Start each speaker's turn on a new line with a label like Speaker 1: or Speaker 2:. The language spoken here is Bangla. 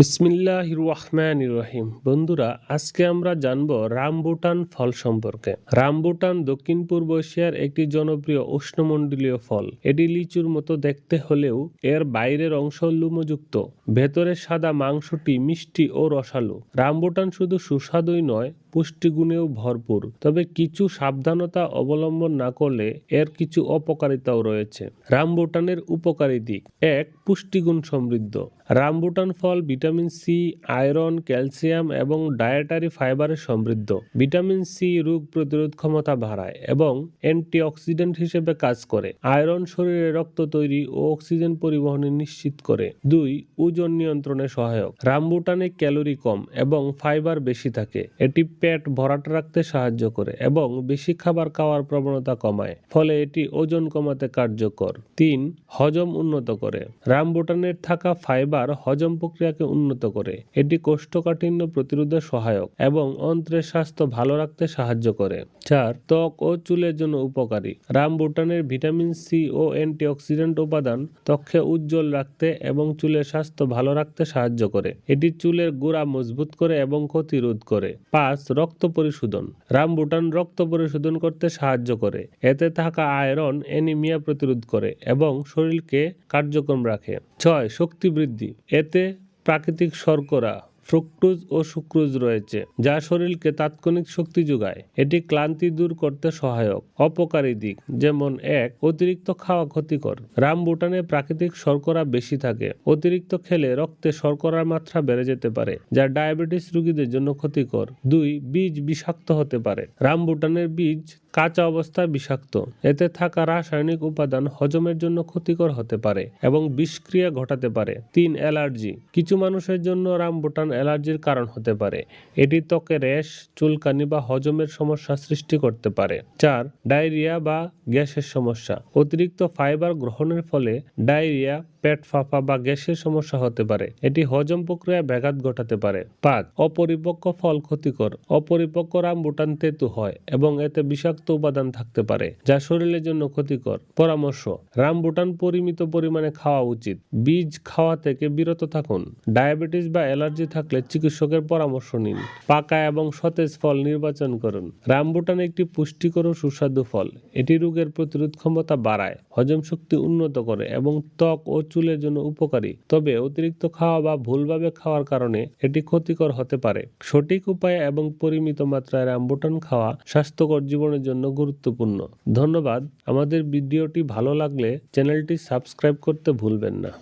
Speaker 1: বিসমিল্লাহ রহমান রহিম। বন্ধুরা, আজকে আমরা জানব রামবুটান ফল সম্পর্কে। রামবুটান দক্ষিণ পূর্ব এশিয়ার একটি জনপ্রিয় উষ্ণমণ্ডলীয় ফল। এটি লিচুর মতো দেখতে হলেও এর বাইরের অংশ লুমযুক্ত। ভেতরের সাদা মাংসটি মিষ্টি ও রসালো। রামবুটান শুধু সুস্বাদুই নয় পুষ্টিগুণেও ভরপুর। তবে কিছু সাবধানতা অবলম্বন না করলে এর কিছু অপকারিতাও রয়েছে। রামবুটানের উপকারী দিক। এক, পুষ্টিগুণ সমৃদ্ধ। রামবুটান ফল ভিটামিন সি, আয়রন, ক্যালসিয়াম এবং ডায়েটারি ফাইবারে সমৃদ্ধ। ভিটামিন সি রোগ প্রতিরোধ ক্ষমতা বাড়ায় এবং অ্যান্টিঅক্সিডেন্ট হিসেবে কাজ করে। আয়রন শরীরে রক্ত তৈরি ও অক্সিজেন পরিবহনে নিশ্চিত করে। দুই, ওজন নিয়ন্ত্রণে সহায়ক। রামবুটানে ক্যালোরি কম এবং ফাইবার বেশি থাকে। এটি পেট ভরাট রাখতে সাহায্য করে এবং বেশি খাবার খাওয়ার প্রবণতা কমায়, ফলে এটি ওজন কমাতে কার্যকর। তিন, হজম উন্নত করে। রামবুটানের থাকা ফাইবার হজম প্রক্রিয়াকে উন্নত করে। এটি কোষ্ঠকাঠিন্য প্রতিরোধে সহায়ক এবং অন্ত্রের স্বাস্থ্য ভালো রাখতে সাহায্য করে। চার, ত্বক ও চুলের জন্য উপকারী। রামবুটানের ভিটামিন সি ও অ্যান্টিঅক্সিডেন্ট উপাদান ত্বককে উজ্জ্বল রাখতে এবং চুলের স্বাস্থ্য ভালো রাখতে সাহায্য করে। এটি চুলের গোড়া মজবুত করে এবং ক্ষতি রোধ করে। পাঁচ রক্ত পরিশোধন। রামবুটান রক্ত পরিশোধন করতে সাহায্য করে। এতে থাকা আয়রন, অ্যানিমিয়া প্রতিরোধ করে এবং শরীরকে কার্যক্রম রাখে। ছয়, শক্তি বৃদ্ধি। এতে প্রাকৃতিক শর্করা ফ্রুক্টোজ ও সুক্রোজ রয়েছে, যা শরীরকে তাৎক্ষণিক শক্তি যোগায়। এটি ক্লান্তি দূর করতে সহায়ক। অপকারী দিক, যেমন এক, অতিরিক্ত খাওয়া ক্ষতিকর। রামবুটানে প্রাকৃতিক শর্করা বেশি থাকে। অতিরিক্ত খেলে রক্তে শর্করার মাত্রা বেড়ে যেতে পারে, যা ডায়াবেটিস রোগীদের জন্য ক্ষতিকর। দুই, বীজ বিষাক্ত হতে পারে। রামবুটানের বীজ কাঁচা অবস্থায় বিষাক্ত। এতে থাকা রাসায়নিক উপাদান হজমের জন্য ক্ষতিকর হতে পারে এবং বিষক্রিয়া ঘটাতে পারে। তিন, অ্যালার্জি। কিছু মানুষের জন্য রামবুটান অ্যালার্জির কারণ হতে পারে। এটি ত্বকে র্যাশ, চুলকানি বা হজমের সমস্যা সৃষ্টি করতে পারে। চার, ডায়রিয়া বা গ্যাসের সমস্যা। অতিরিক্ত ফাইবার গ্রহণের ফলে ডায়রিয়া, পেট ফাঁপা বা গ্যাসের সমস্যা হতে পারে। এটি হজম প্রক্রিয়ায় ব্যাঘাত ঘটাতে পারে। পাঁচ, অপরিপক্ক ফল ক্ষতিকর। অপরিপক্ক রামবুটান তেতু হয় এবং এতে বিষাক্ত উপাদান থাকতে পারে, যা শরীরের জন্য ক্ষতিকর। পরামর্শ রামবুটান পরিমিত পরিমাণে খাওয়া উচিত। বীজ খাওয়া থেকে বিরত থাকুন। ডায়াবেটিস বা অ্যালার্জি থাকলে চিকিৎসকের পরামর্শ নিন। পাকা এবং সতেজ ফল নির্বাচন করুন। রামবুটান একটি পুষ্টিকর ও সুস্বাদু ফল। এটি রোগের প্রতিরোধ ক্ষমতা বাড়ায়, হজম শক্তি উন্নত করে এবং ত্বক ও চুলের জন্য উপকারী। তবে অতিরিক্ত খাওয়া বা ভুলভাবে খাওয়ার কারণে এটি ক্ষতিকর হতে পারে। সঠিক উপায়ে এবং পরিমিত মাত্রায় রামবুটান খাওয়া স্বাস্থ্যকর জীবনের জন্য গুরুত্বপূর্ণ। ধন্যবাদ। আমাদের ভিডিওটি ভালো লাগলে চ্যানেলটি সাবস্ক্রাইব করতে ভুলবেন না।